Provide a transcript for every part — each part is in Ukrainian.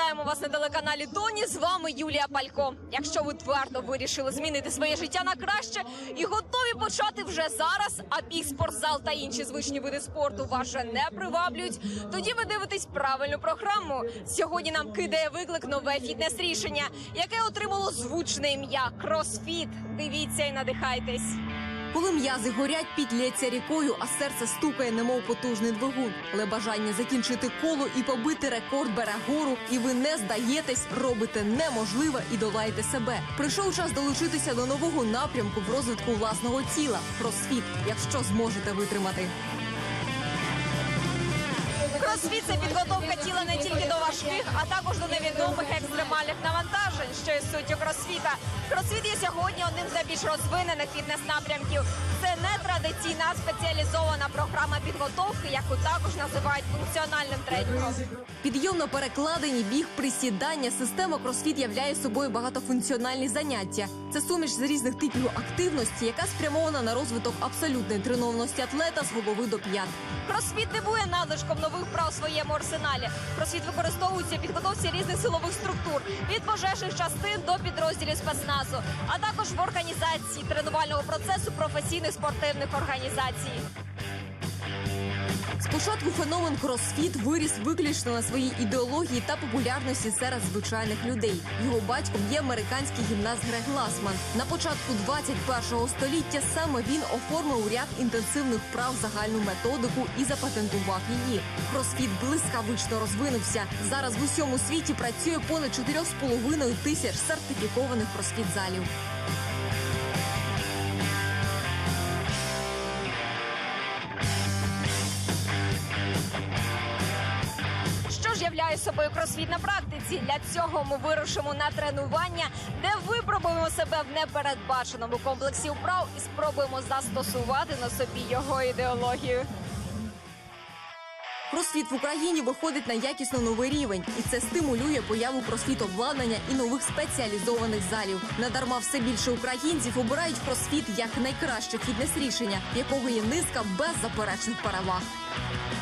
Вітаємо вас на телеканалі Тоні. З вами Юлія Палько. Якщо ви твердо вирішили змінити своє життя на краще і готові почати вже зараз, а біг, спортзал та інші звичні види спорту вас вже не приваблюють, тоді ви дивитесь правильну програму. Сьогодні нам кидає виклик нове фітнес-рішення, яке отримало звучне ім'я Кросфіт. Дивіться і надихайтесь. Коли м'язи горять, пітлється рікою, а серце стукає, немов потужний двигун. Але бажання закінчити коло і побити рекорд бере гору, і ви не здаєтесь, робите неможливе і долаєте себе. Прийшов час долучитися до нового напрямку в розвитку власного тіла кросфіт, якщо зможете витримати. Це підготовка тіла не тільки до важких, а також до невідомих екстремальних навантажень, що є суттю кросфіта. Кросфіт є сьогодні одним з найбільш розвинених фітнес-напрямків. Це не традиційна спеціалізована програма підготовки, яку також називають функціональним тренінгом. Підйом на перекладині, біг, присідання. Система кросфіт являє собою багатофункціональні заняття. Це суміш з різних типів активності, яка спрямована на розвиток абсолютної тренованості атлета з голови до п'ят. Кросфіт не буде надлишком нових вправ у своєму арсеналі. Кросфіт використовується в підготовці різних силових структур від пожежних частин до підрозділів спецназу, а також в організації тренувального процесу професійних спортивних організацій. Спочатку феномен кросфіт виріс виключно на своїй ідеології та популярності серед звичайних людей. Його батьком є американський гімнаст Грег Ласман. На початку 21-го століття саме він оформив ряд інтенсивних вправ загальну методику і запатентував її. Кросфіт блискавично розвинувся. Зараз в усьому світі працює понад 4,5 тисяч сертифікованих кросфіт залів. Собою кросфіт на практиці? Для цього ми вирушимо на тренування, де випробуємо себе в непередбаченому комплексі вправ і спробуємо застосувати на собі його ідеологію. Кросфіт в Україні виходить на якісно новий рівень, і це стимулює появу кросфіт обладнання і нових спеціалізованих залів. Надарма все більше українців обирають кросфіт як найкраще фітнес-рішення, якого є низка беззаперечних переваг.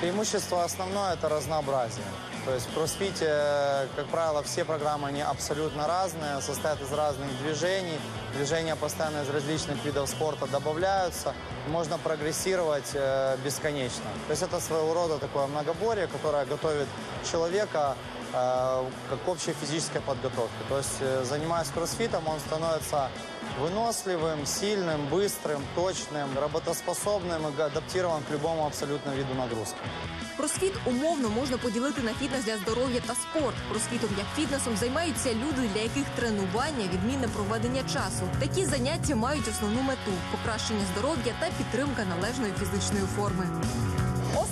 Преимущество основное – это разнообразие. То есть в кроссфите, э, как правило, все программы, они абсолютно разные, состоят из разных движений. Движения постоянно из различных видов спорта добавляются. Можно прогрессировать э, бесконечно. То есть это своего рода такое многоборье, которое готовит человека э, как к общей физической подготовке. То есть, э, занимаясь кроссфитом, он становится выносливым, сильным, быстрым, точным, работоспособным и адаптирован к любому абсолютно виду нагрузки. Кросфіт умовно можна поділити на фітнес для здоров'я та спорт. Кросфітом як фітнесом займаються люди, для яких тренування відмінне проведення часу. Такі заняття мають основну мету покращення здоров'я та підтримка належної фізичної форми.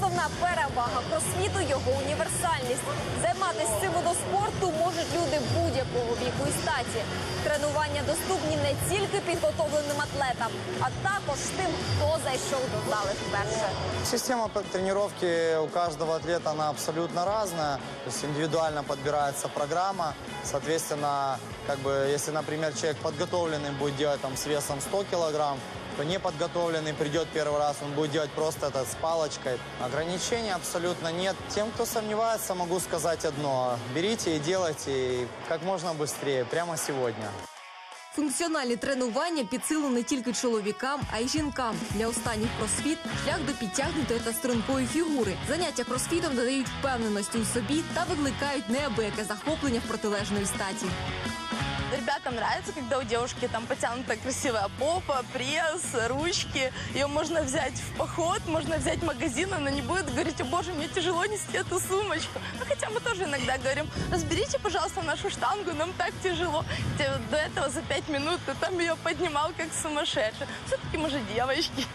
Основна перевага кросфіту його універсальність. Займатися цим видом спорту можуть люди будь-якого віку і статі. Тренування доступні не тільки підготовленим атлетам, а також тим, хто зайшов до зали вперше. Система по- тренировки у каждого атлета, она абсолютно разная. То есть индивидуально подбирается программа. Соответственно, как бы, если, например, человек подготовленный будет делать там с весом 100 килограмм, то неподготовленный придет первый раз, он будет делать просто это с палочкой. Ограничений абсолютно нет. Тем, кто сомневается, могу сказать одно. Берите и делайте и как можно быстрее, прямо сегодня. Функціональні тренування під силу не тільки чоловікам, а й жінкам. Для останніх кросфіт шлях до підтягнутої та стрункої фігури. Заняття кросфітом додають впевненості у собі та викликають неабияке захоплення в протилежної статі. Ребятам нравится, когда у девушки там потянута красивая попа, пресс, ручки. Ее можно взять в поход, можно взять в магазин, она не будет говорить, о боже, мне тяжело нести эту сумочку. Ну, хотя мы тоже иногда говорим, разберите, пожалуйста, нашу штангу, нам так тяжело. Хотя до этого за пять минут ты там ее поднимал, как сумасшедший. Все-таки мы же девочки.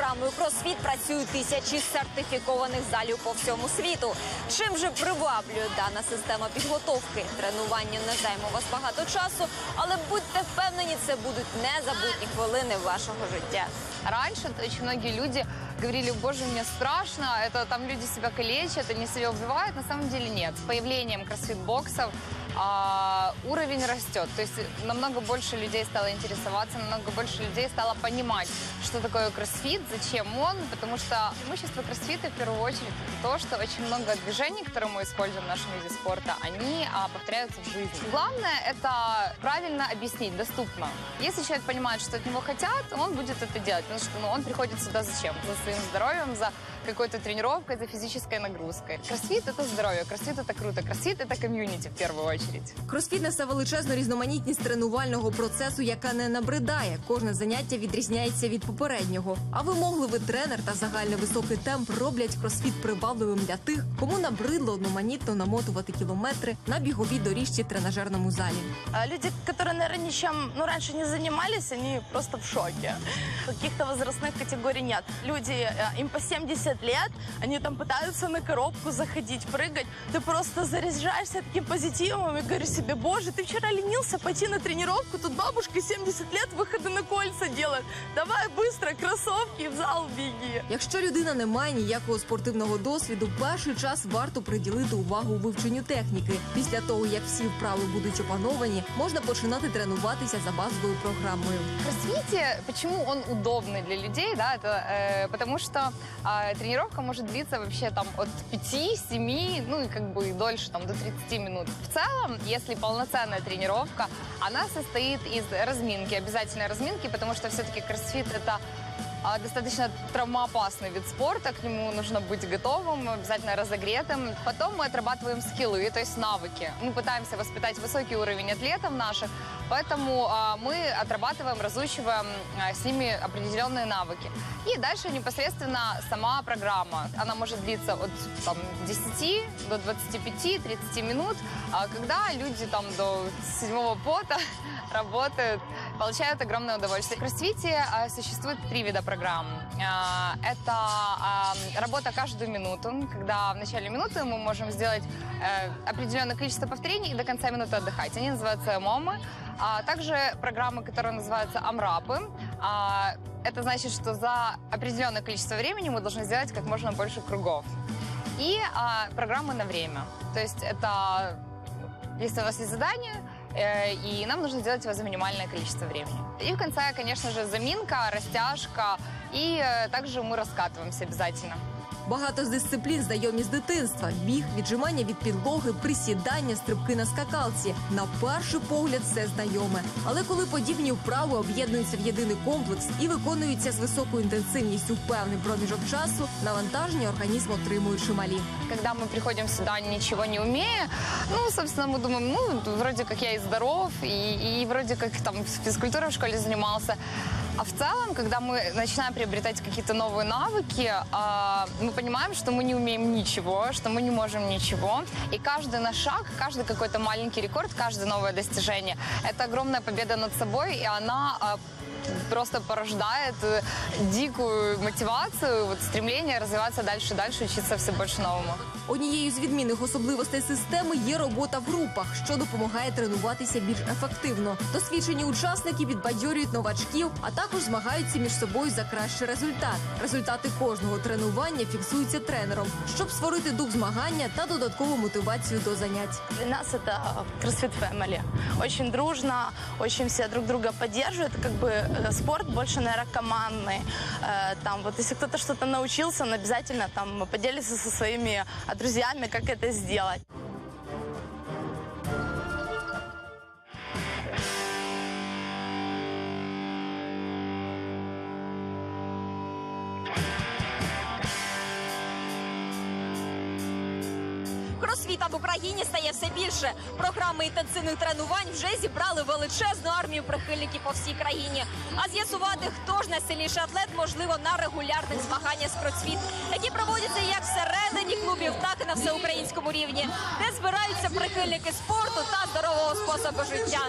Програмою CrossFit працюють тисячі сертифікованих залів по всьому світу. Чим же приваблює дана система підготовки? Тренування не займе вас багато часу, але будьте впевнені, це будуть незабутні хвилини вашого життя. Раньше очень многие люди говорили, боже, мне страшно, это там люди себя калечат, они себя убивают. На самом деле нет. С появлением кроссфит-боксов а, уровень растет. То есть намного больше людей стало интересоваться, намного больше людей стало понимать, что такое кроссфит, зачем он, потому что преимущество кроссфита в первую очередь это то, что очень много движений, которые мы используем в нашем виде спорта, они а, повторяются в жизни. Главное это правильно объяснить, доступно. Если человек понимает, что от него хотят, он будет это делать, потому что ну, он приходит сюда зачем? За своим здоровьем, за какой-то тренировкой, за физической нагрузкой. Кроссфит это здоровье, кроссфит это круто, кроссфит это комьюнити в первую очередь. Кросфіт несе величезну різноманітність тренувального процесу, яка не набридає. Кожне заняття відрізняється від попереднього. А вимогливий тренер та загально високий темп роблять кросфіт привабливим для тих, кому набридло одноманітно намотувати кілометри на біговій доріжці в тренажерному залі. А Люди, которые, наверное, ничем ну, раньше не занимались, они просто в шоке. Каких-то возрастных категорий нет. Люди, э, им по 70 лет, они там пытаются на коробку заходить, прыгать. Ты просто заряжаешься таким позитивом и говоришь себе, боже, ты вчера ленился пойти на тренировку, тут бабушка 70 лет выходы на кольца делает. Давай быстро, кроссовки и в зал беги. Якщо людина не має ніякого спортивного досвіду, перший час варто приділити увагу вивченню техніки. Після того, як всі вправи будуть опановані, можна починати тренуватися за базовою програмою. В кроссфите, почему он удобный для людей, да, это э, потому что э, тренировка может длиться вообще там от 5-7, ну и как бы дольше, там до 30 минут. В целом, если полноценная тренировка, она состоит из разминки, обязательной разминки, потому что все-таки кроссфит это достаточно травмоопасный вид спорта, к нему нужно быть готовым, обязательно разогретым. Потом мы отрабатываем скиллы, то есть навыки. Мы пытаемся воспитать высокий уровень атлетов наших, поэтому а, мы отрабатываем, разучиваем а, с ними определенные навыки. И дальше непосредственно сама программа. Она может длиться от там, 10 до 25-30 минут, а, когда люди там до седьмого пота работают, получают огромное удовольствие. В кроссфите а, существует три вида программ. А, Это а, работа каждую минуту, когда в начале минуты мы можем сделать э, определенное количество повторений и до конца минуты отдыхать. Они называются МОМы. А также программы, которые называются АМРАПы. А, Это значит, что за определенное количество времени мы должны сделать как можно больше кругов. И а, программы на время. То есть это если у вас есть задание, э, и нам нужно сделать его за минимальное количество времени. И в конце, конечно же, заминка, растяжка, и э, также мы раскатываемся обязательно. Багато з дисциплін знайомі з дитинства: біг, віджимання від підлоги, присідання, стрибки на скакалці. На перший погляд все знайоме. Але коли подібні вправи об'єднуються в єдиний комплекс і виконуються з високою інтенсивністю в певний проміжок часу, навантаження організм отримує чималі. Когда мы приходим сюда, ничего не умея, ну, собственно, мы думаем, ну, вроде как я и здоров, и, и вроде как там физкультурой в школе занимался. А в целом, когда мы начинаем приобретать какие-то новые навыки, а, мы понимаем, что мы не умеем ничего, что мы не можем ничего. И каждый наш шаг, каждый какой-то маленький рекорд, каждое новое достижение – это огромная победа над собой, и она а, просто порождает э, дикую мотивацию, вот стремление развиваться дальше и дальше, учиться все больше новому. Однією з відмінних особливостей системи є робота в групах, що допомагає тренуватися більш ефективно. Досвідчені учасники підбадьорюють новачків, а також змагаються між собою за кращий результат. Результати кожного тренування фіксуються тренером, щоб створити дух змагання та додаткову мотивацію до занять. Для нас это CrossFit Family. Очень дружно, очень все друг друга поддерживают. Как бы э, спорт больше, наверное, командный. Э, Там вот если кто-то что-то научился, он обязательно там поделится со своими э, друзьями, как это сделать. Україні стає все більше. Програми інтенсивних тренувань вже зібрали величезну армію прихильників по всій країні. А з'ясувати, хто ж найсильніший атлет, можливо, на регулярних змаганнях з кросфіт, які проводяться як всередині клубів, так і на всеукраїнському рівні, де збираються прихильники спорту та здорового способу життя.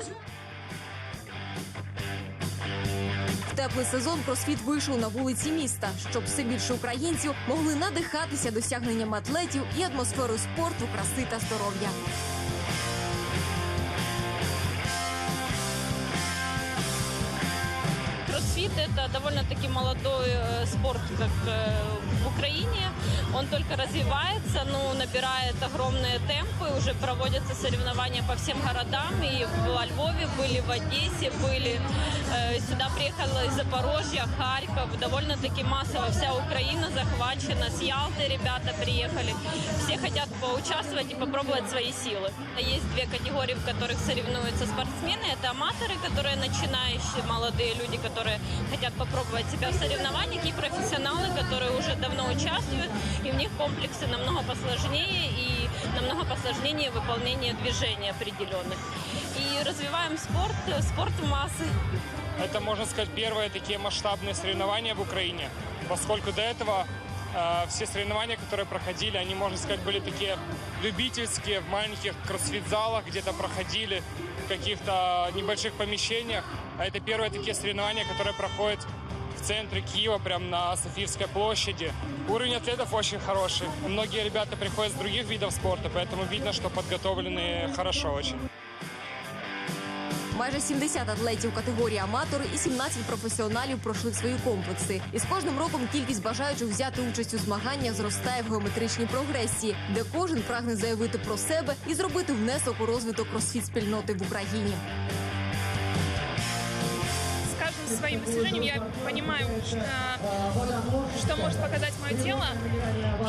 Теплий сезон кросфіт вийшов на вулиці міста, щоб все більше українців могли надихатися досягненням атлетів і атмосферою спорту, краси та здоров'я. Кросфіт кроссфит это довольно-таки молодой э, спорт, как э, в Украине. Он только развивается, но набирает огромные темпы. Уже проводятся соревнования по всем городам. И во Львове были, в Одессе были. Э, Сюда приехала из Запорожья, Харьков. Довольно-таки массово вся Украина захвачена. С Ялты ребята приехали. Все хотят поучаствовать и попробовать свои силы. Есть две категории, в которых соревнуются спортсмены. Это аматоры, которые начинающие, молодые люди, которые хотят попробовать себя в соревнованиях, и профессионалы, которые уже давно участвуют, и у них комплексы намного посложнее и намного посложнее выполнение движений определенных. И развиваем спорт, э, спорт в массы. Это, можно сказать, первые такие масштабные соревнования в Украине, поскольку до этого э, все соревнования, которые проходили, они, можно сказать, были такие любительские, в маленьких кроссфит-залах где-то проходили, в каких-то небольших помещениях. А это первые такие соревнования, которые проходят в центре Киева, прямо на Софийской площади. Уровень атлетов очень хороший. Многие ребята приходят с других видов спорта, поэтому видно, что подготовлены хорошо очень. Майже 70 атлетів категорії аматори і 17 професіоналів пройшли свої комплекси. І з кожним роком кількість бажаючих взяти участь у змаганнях зростає в геометричній прогресії, де кожен прагне заявити про себе і зробити внесок у розвиток кросфіт спільноти в Україні. Своим достижением я понимаю, э, что может показать мое тело.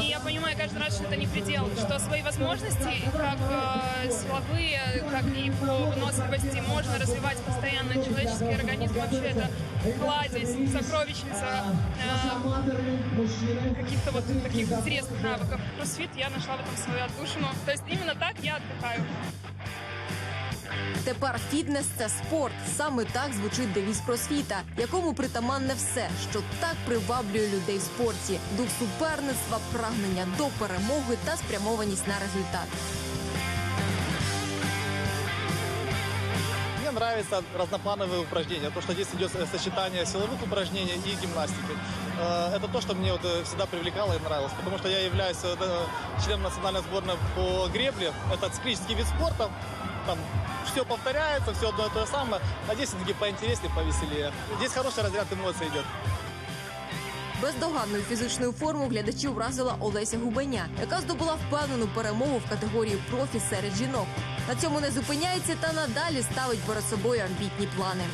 И я понимаю каждый раз, что это не предел, что свои возможности, как э, силовые, как и по выносливости, можно развивать постоянно. Человеческий организм вообще это кладезь, сокровищница э, каких-то вот таких интересных навыков. Кроссфит я нашла в этом свою отдушину. То есть именно так я отдыхаю. Тепер фітнес це спорт. Саме так звучить девіз кросфіта, якому притаманне все, що так приваблює людей в спорті: дух суперництва, прагнення до перемоги та спрямованість на результат. Мне нравятся разноплановые упражнения. То, что здесь идет сочетание силовых упражнений и гимнастики. Э, Это то, что мне вот э, всегда привлекало и нравилось. Потому что я являюсь э, да, членом национальной сборной по гребле. Это циклический вид спорта. там все повторяется, все одно и то же самое. А здесь все-таки поинтереснее, повеселее. Здесь хороший разряд эмоций идет. Бездоганною фізичною формою глядачів вразила Олеся Губеня, яка здобула впевнену перемогу в категорії профі серед жінок. На цьому не зупиняється та надалі ставить перед собою амбітні плани.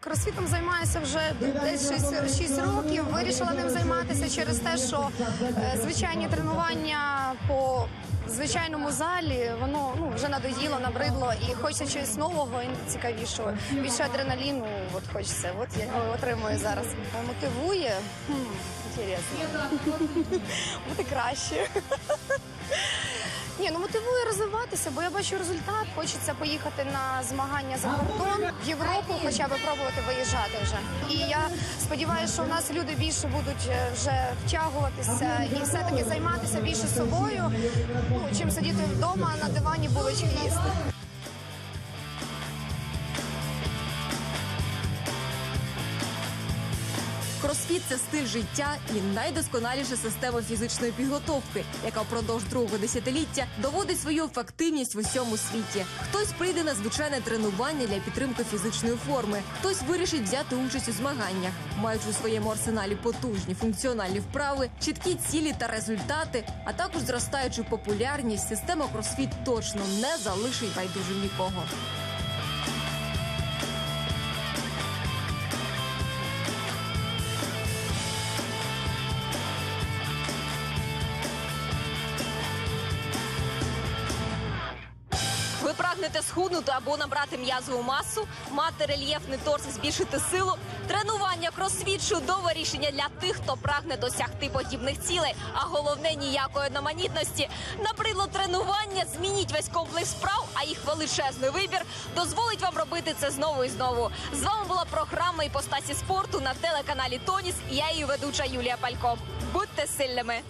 Кросфітом займаюся вже десь 6, 6 років. Вирішила ним займатися через те, що е, звичайні тренування по звичайному залі воно ну вже надоїло, набридло і хочеться чогось нового і цікавішого. Більше адреналіну, от хочеться. От я його отримую зараз. Мотивує. Хм, інтересно. Бути краще. Ні, ну мотивує розвиватися, бо я бачу результат. Хочеться поїхати на змагання за кордон в Європу, хоча б пробувати виїжджати вже. І я сподіваюся, що в нас люди більше будуть е, вже втягуватися і все-таки займатися більше собою, ну чим сидіти вдома на дивані булочки їсти. Кросфіт це стиль життя і найдосконаліша система фізичної підготовки, яка впродовж другого десятиліття доводить свою ефективність в усьому світі. Хтось прийде на звичайне тренування для підтримки фізичної форми, хтось вирішить взяти участь у змаганнях, маючи у своєму арсеналі потужні функціональні вправи, чіткі цілі та результати, а також зростаючу популярність, система кросфіт точно не залишить байдужим нікого. Прагнете схуднути або набрати м'язову масу, мати рельєфний торс збільшити силу. Тренування кросфіт чудове рішення для тих, хто прагне досягти подібних цілей. А головне ніякої одноманітності. Набридло тренування, змініть весь комплекс справ, а їх величезний вибір дозволить вам робити це знову і знову. З вами була програма «Іпостасі спорту на телеканалі Тоніс. Я її ведуча Юлія Палько. Будьте сильними.